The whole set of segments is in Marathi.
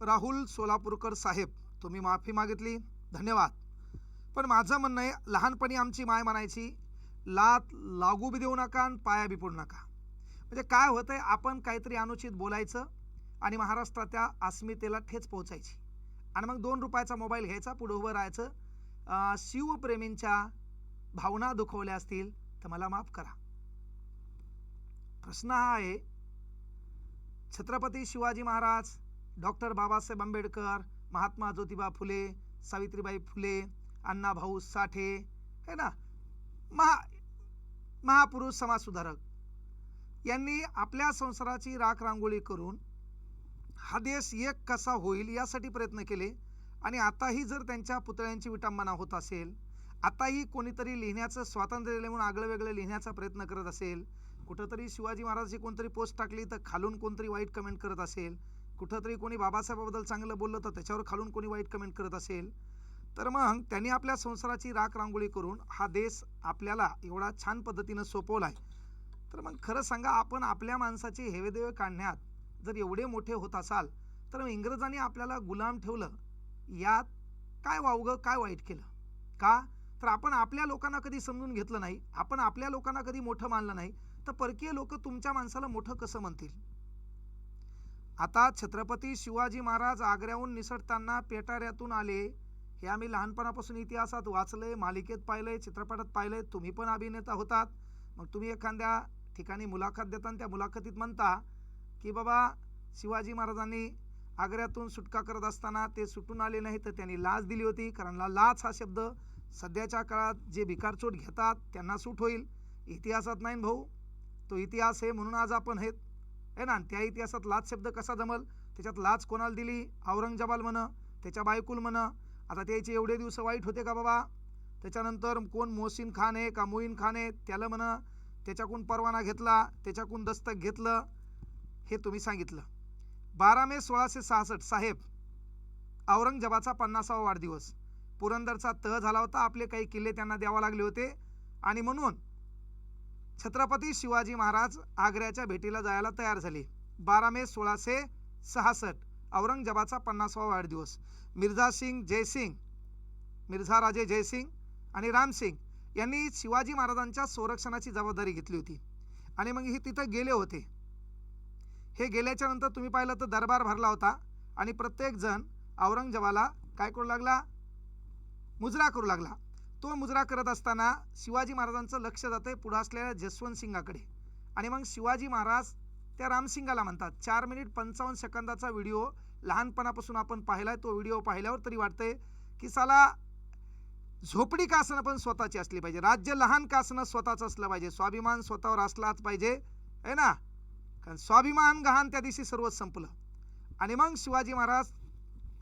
राहुल सोलापूरकर साहेब तुम्ही माफी मागितली. धन्यवाद. पण माझं म्हणणं आहे लहानपणी आमची माय म्हणायची लात लागू बी देऊ नका आणि पाया बी पडू नका. म्हणजे काय होतंय आपण काहीतरी अनुचित बोलायचं आणि महाराष्ट्राच्या अस्मितेला ठेच पोहोचायची. आणि मग दोन रुपयाचा मोबाईल घ्यायचा पुढे उभं राहायचं. शिवप्रेमींच्या भावना दुखवल्या असतील तर मला माफ करा. प्रश्न हा आहे छत्रपती शिवाजी महाराज डॉक्टर बाबासाहेब आंबेडकर महात्मा ज्योतिबा फुले सावित्रीबाई फुले अण्णाभाऊ साठे है ना? महा महापुरुष समाजसुधारक यांनी आपल्या संसाराची राख रांगोळी करून हा देश एक कसा होईल यासाठी प्रयत्न केले. आणि आताही जर त्यांच्या पुतळ्यांची विटंबना होत असेल आताही कोणीतरी लिहिण्याचं स्वातंत्र्य लिहून म्हणून आगळं वेगळं लिहिण्याचा प्रयत्न करत असेल कुठंतरी शिवाजी महाराजची कोणतरी पोस्ट टाकली तर खालून कोणतरी वाईट कमेंट करत असेल कुठंतरी कोणी बाबासाहेबाबद्दल चांगलं बोललं तर त्याच्यावर खालून कोणी वाईट कमेंट करत असेल तर मग त्यांनी आपल्या संसाराची राख रांगोळी करून हा देश आपल्याला एवढा छान पद्धतीनं सोपवला आहे तर मग खरं सांगा आपण आपल्या माणसाचे हेवेदेवे काढण्यात जर एवढे मोठे होत असाल तर मग इंग्रजांनी आपल्याला गुलाम ठेवलं यात काय वावगं काय वाईट केलं? का? तर आपण आपल्या लोकांना कधी समजून घेतलं नाही आपण आपल्या लोकांना कधी मोठं मानलं नाही तर परकीय लोक तुमच्या माणसाला मोठं कसं म्हणतील? आता छत्रपती शिवाजी महाराज आग्र्याहून निसटताना पेटाऱ्यातून आले हे आम्ही लहानपणापासून इतिहासात वाचलंय मालिकेत पाहिलंय चित्रपटात पाहिलंय तुम्ही पण अभिनेता होतात. मग तुम्ही एखाद्या ठिकाणी मुलाखत देता त्या मुलाखतीत म्हणता की बाबा शिवाजी महाराजांनी आग्र्यातून सुटका करत असताना ते सुटून आले नाही तर त्यांनी लाच दिली होती कारण लाच हा शब्द सध्याच्या काळात जे भिकारचोट घेतात त्यांना सूट होईल. इतिहासात नाही भाऊ तो इतिहास आहे म्हणून आज आपण आहेत आहे ना? त्या इतिहासात लाच शब्द कसा जमल? त्याच्यात लाच कोणाला दिली? औरंगजेबाल म्हण त्याच्या बायकुल म्हण. आता त्याचे एवढे दिवस वाईट होते का बाबा? त्याच्यानंतर कोण मोहसिन खान आहे का मोईन खान आहे त्याला म्हण त्याच्याकडून परवाना घेतला त्याच्याकडून दस्तक घेतलं हे तुम्ही सांगितलं. बारा मे सोळाशे सहासष्ट साहेब औरंगजेबाचा पन्नासावा वाढदिवस. पुरंदरचा तह झाला होता आपले काही किल्ले त्यांना द्यावा लागले होते. आणि म्हणून छत्रपती शिवाजी महाराज आग्र्याच्या भेटीला जायला तयार झाले. बारा मे सोळाशे सहासष्ट औरंगजेबाचा पन्नासावा वाढदिवस. मिर्झा सिंग जयसिंग मिर्झा राजे जयसिंग आणि रामसिंग यांनी शिवाजी महाराजांच्या संरक्षणाची जबाबदारी घेतली होती. आणि मग हे तिथं गेले होते. हे गेल्याच्यानंतर तुम्ही पाहिलं तर दरबार भरला होता आणि प्रत्येकजण औरंगजेबाला काय करू लागला? मुजरा करू लागला. तो मुजरा करत असताना शिवाजी महाराजांचं लक्ष जातंय पुढं असलेल्या जसवंत सिंगाकडे. आणि मग शिवाजी महाराज त्या रामसिंगाला म्हणतात. चार मिनिट पंचावन्न सेकंदाचा व्हिडिओ लहानपणापासून आपण पाहिलाय. तो व्हिडिओ पाहिल्यावर तरी वाटतंय की साला झोपडी का असणं पण स्वतःची असली पाहिजे. राज्य लहान का असणं स्वतःचं असलं पाहिजे. स्वाभिमान स्वतःवर असलाच पाहिजे. आहे ना? कारण स्वाभिमान गहाण त्या दिवशी सर्वच संपलं. आणि मग शिवाजी महाराज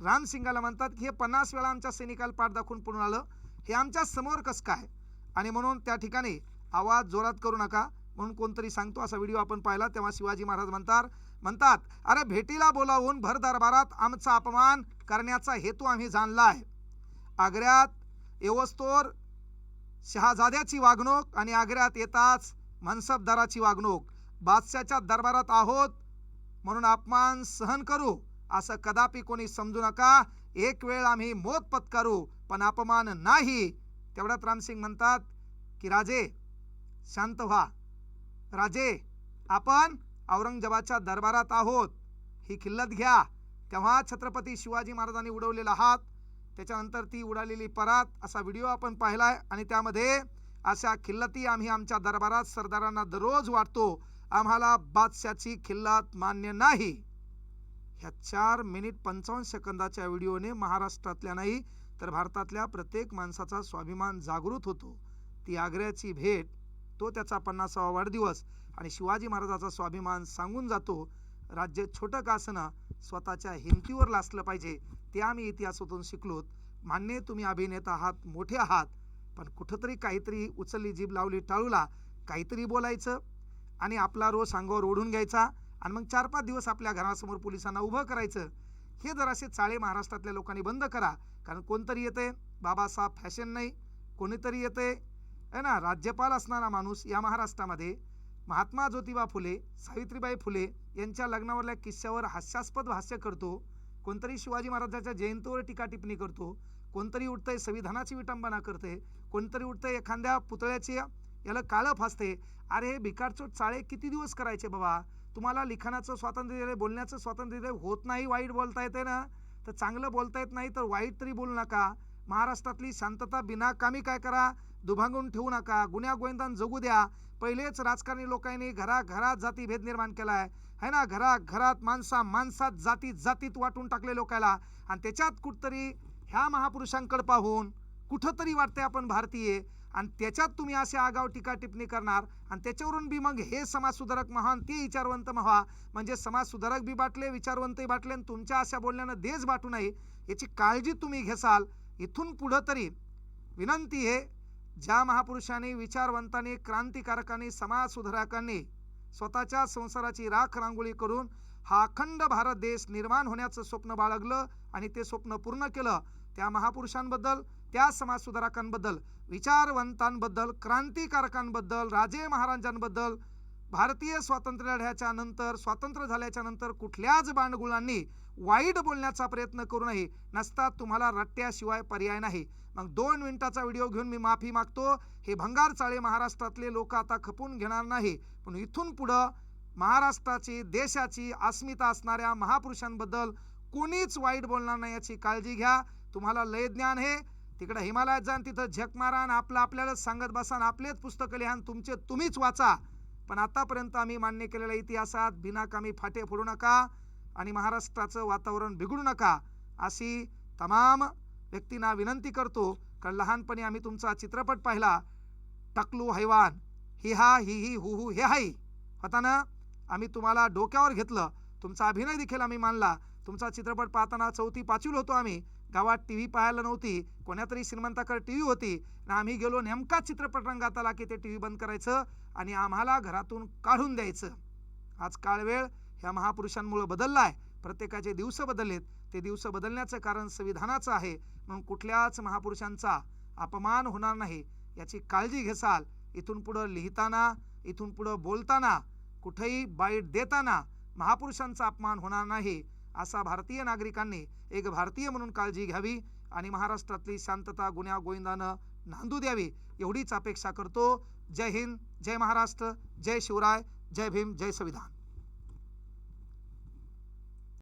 रामसिंगाला म्हणतात की हे पन्नास वेळा आमच्या सैनिकाला पाठ दाखवून पुढून आलं. हे आमच्यासमोर कसं काय? आणि म्हणून त्या ठिकाणी आवाज जोरात करू नका म्हणून कोणतरी सांगतो असा व्हिडिओ आपण पाहिला तेव्हा शिवाजी महाराज म्हणतात म्हणतात अरे भेटीला बोलावून भर दरबारात आमचा अपमान करण्याचा हेतू आम्ही जाणला आहे. आग्र्यात येवस्तोर शहाजाद्याची वागणूक आणि आग्र्यात येताच मनसबदाराची वागणूक. बादशाच्या दरबारात आहोत म्हणून अपमान सहन करू. असं कदापि कोणी समजू नका. एक वेळ आम्ही मोत पत्करू. पण अपमान नाही. तेवढ्यात रामसिंग म्हणतात की राजे शांत व्हा. राजे आपण औरंगजेबाच्या दरबारात आहोत. ही खिल्लत घ्या. तेव्हा छत्रपती शिवाजी महाराजांनी उडवलेला हात त्याच्यानंतर ती उडालेली परात असा व्हिडिओ आपण पाहिलाय. आणि त्यामध्ये अशा खिल्लती आम्ही आमच्या दरबारात सरदारांना दररोज वाटतो. आम्हाला बादशाची खिल्लत मान्य नाही. ह्या चार मिनिट पंचावन्न सेकंदाच्या व्हिडिओने महाराष्ट्रातल्या नाही तर भारतातल्या प्रत्येक माणसाचा स्वाभिमान जागृत होतो. ती आग्र्याची भेट तो त्याचा पन्नासावा वाढदिवस आणि शिवाजी महाराजाचा स्वाभिमान सांगून जातो. राज्य छोटं का असणं स्वतःच्या हिमतीवर लासलं पाहिजे ते आम्ही इतिहासातून शिकलोत. मान्य तुम्ही अभिनेता आहात मोठे आहात पण कुठंतरी काहीतरी उचलली जीभ लावली टाळूला काहीतरी बोलायचं आणि आपला रोज अंगावर ओढून घ्यायचा आणि मग चार पाच दिवस आपल्या घरासमोर पोलिसांना उभं करायचं. हे जर असे चाळे महाराष्ट्रातल्या लोकांनी बंद करा. कारण कोणतरी येते बाबासाहेब फॅशन नाही कोणीतरी येते आहे ना? राज्यपाल असणारा माणूस या महाराष्ट्रामध्ये महात्मा ज्योतिबा फुले सावित्रीबाई फुले यांच्या लग्नावरल्या किस्स्यावर हास्यास्पद भाष्य करतो. कोणतरी शिवाजी महाराजाच्या जयंतीवर टीका टिप्पणी करतो. कोणतरी उठतंय संविधानाची विटंबना करते कोणतरी उठतंय एखाद्या पुतळ्याची याला काळं फासते अरे हे भिकारचोट चाळे किती दिवस करायचे बाबा? तुम्हाला लिखाणाचं स्वातंत्र्य दिले बोलण्याचं स्वातंत्र्य दिलंय होत नाही वाईट बोलता येते ना? तर चांगलं बोलता येत नाही तर वाईट तरी बोलू नका. महाराष्ट्रातली शांतता बिनाकामी काय करा? दुभांगून ठेवू नका. गुन्ह्या गोविंदान जगू द्या. पहिलेच राजकारणी लोकांनी घराघरात जातीभेद निर्माण केला आहे है ना? घरा घरात माणसा माणसात जाती जातीत वाटून टाकले लोकाला. आणि त्याच्यात कुठतरी ह्या महापुरुषांकडे पाहून कुठंतरी वाटते आपण भारतीय. आणि त्याच्यात तुम्ही असे आगाव टीका टिप्पणी करणार आणि त्याच्यावरून बी मग हे समाजसुधारक महान ते विचारवंत महा म्हणजे समाजसुधारक बी बाटले विचारवंतही बाटले आणि तुमच्या अशा बोलण्यानं देश बाटू नये याची काळजी तुम्ही घेसाल. इथून पुढं तरी विनंती आहे ज्या महापुरुषांनी विचारवंतांनी क्रांतिकारकांनी समाजसुधारकांनी स्वतःच्या संसाराची राख रांगोळी करून हा अखंड भारत देश निर्माण होण्याचं स्वप्न बाळगलं आणि ते स्वप्न पूर्ण केलं. त्या महापुरुषांबद्दल त्या समाजसुधारकांबद्दल विचारवंतांबद्दल क्रांतिकारकांबद्दल राजे महाराजांबद्दल भारतीय स्वातंत्र्य लढ्याच्या नंतर स्वातंत्र्य झाल्याच्यानंतर कुठल्याच बांडगुळांनी वाईट बोलण्याचा प्रयत्न करू नये नसता तुम्हाला रट्ट्याशिवाय पर्याय नाही. मग दोन मिनिटाचा व्हिडिओ घेऊन मी माफी मागतो. हे भंगार चाळे महाराष्ट्रातले लोक आता खपून घेणार नाही. पण इथून पुढं महाराष्ट्राची देशाची अस्मिता असणाऱ्या महापुरुषांबद्दल कोणीच वाईट बोलणार नाही याची काळजी घ्या. तुम्हाला लय ज्ञान हे तिकडे हिमालयात जाण तिथं झक मारान आपलं आपल्यालाच सांगत बसान आपलेच पुस्तकं लिहान तुमचे तुम्हीच वाचा. पण आतापर्यंत आम्ही मान्य केलेल्या इतिहासात बिनाकामी फाटे फोडू नका आणि महाराष्ट्राचं वातावरण बिघडू नका. अशी तमाम व्यक्तींना विनंती करतो कारण लहानपणी आम्ही तुमचा चित्रपट पाहिला. टकलू हैवान हि हा ही ही हु हु हे हाई. होता ना? आम्ही तुम्हाला डोक्यावर घेतलं. तुमचा अभिनय देखील आम्ही मानला. तुमचा चित्रपट पाहताना चौथी पाचवील होतो आम्ही. गावात टी व्ही पाहायला नव्हती. कोण्यातरी श्रीमंताकडे टी व्ही होती. आणि आम्ही गेलो नेमका चित्रपट रंगात आला की ते टी व्ही बंद करायचं आणि आम्हाला घरातून काढून द्यायचं. आज काळवेळ ह्या महापुरुषांमुळे बदलला आहे प्रत्येकाचे दिवस बदललेत. ते दिवस बदलण्याचं कारण संविधानाचं आहे. म्हणून कुठल्याच महापुरुषांचा अपमान होणार नाही. याची काळजी घेसाल. इथून पुढं लिहिताना इथून पुढं बोलताना कुठेही बाईट देताना महापुरुषांचा अपमान होणार नाही. असा भारतीय नागरिकांनी एक भारतीय म्हणून काळजी घ्यावी आणि महाराष्ट्रातली शांतता गुन्ह्या गोविंदानं नांदू द्यावी एवढीच अपेक्षा करतो. जय हिंद जय महाराष्ट्र जय शिवराय जय भीम जय संविधान.